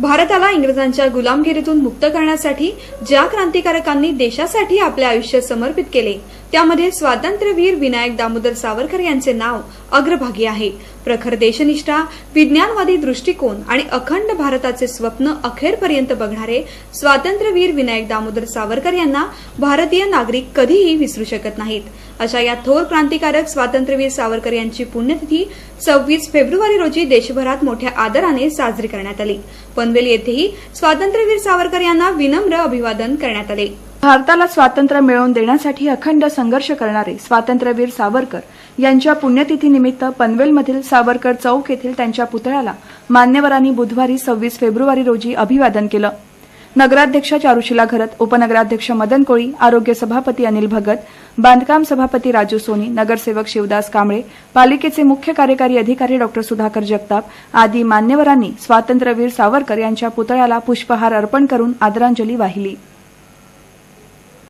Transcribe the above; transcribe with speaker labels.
Speaker 1: भारताला इंग्रजांच्या गुलामगिरीतून मुक्त करण्यासाठी ज्या क्रांतिकारकांनी देशासाठी आपले आयुष्य समर्पित केले त्यामध्ये स्वातंत्र्यवीर विनायक दामोदर सावरकर यांचे नाव अग्रभागी आहे. प्रखर देशनिष्ठा विज्ञानवादी दृष्टिकोन आणि अखंड भारताचे स्वप्न अखेरपर्यंत बघणारे स्वातंत्र्यवीर विनायक दामोदर सावरकर यांना भारतीय नागरिक कधीही विसरू शकत नाहीत. अशा या थोर क्रांतिकारक स्वातंत्र्यवीर सावरकर यांची पुण्यतिथी सव्वीस फेब्रुवारी रोजी देशभरात मोठ्या आदराने साजरी करण्यात आली. पनवेल येथेही स्वातंत्र्यवीर सावरकर यांना विनम्र अभिवादन करण्यात आले.
Speaker 2: भारताला स्वातंत्र्य मिळवून देण्यासाठी अखंड संघर्ष करणारे स्वातंत्र्यवीर सावरकर यांच्या पुण्यतिथीनिमित्त पनवेलमधील सावरकर चौक येथील त्यांच्या पुतळ्याला मान्यवरांनी बुधवारी सव्वीस फेब्रुवारी रोजी अभिवादन केलं. नगराध्यक्ष चारुशिला घरत उपनगराध्यक्ष मदन कोळी आरोग्य सभापती अनिल भगत बांधकाम सभापती राजू सोनी नगरसेवक शिवदास कांबळे पालिकेचे मुख्य कार्यकारी अधिकारी डॉ. सुधाकर जगताप आदी मान्यवरांनी स्वातंत्र्यवीर सावरकर यांच्या पुतळ्याला पुष्पहार अर्पण करून आदरांजली वाहिली.